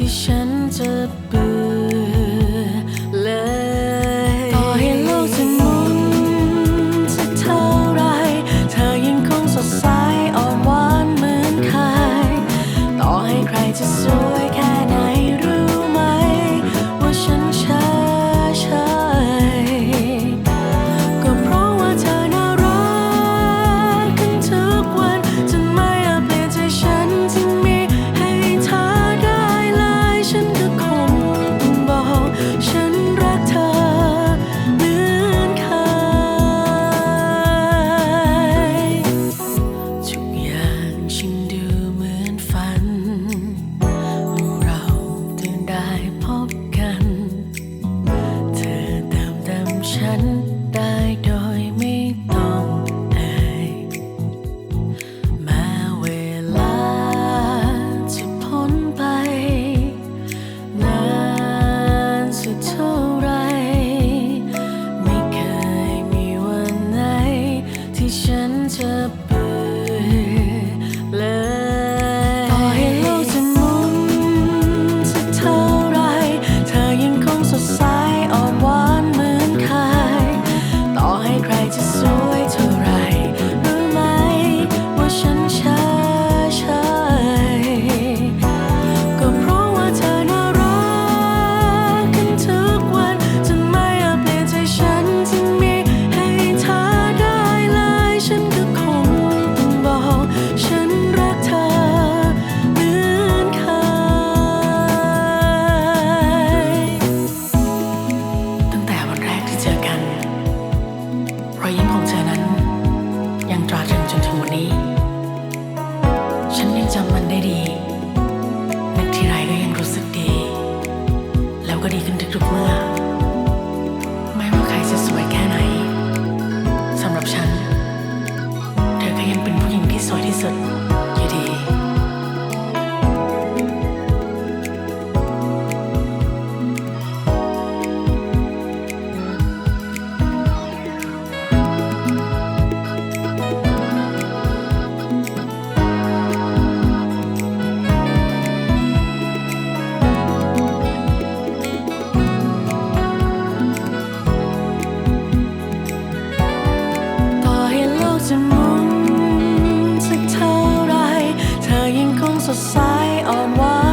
tes chaînes. たい นี้ ฉันยังจำมันได้ดี นึกทีไรก็ยังรู้สึกดี แล้วก็ดีขึ้นทุกๆเมื่อ a sigh on one.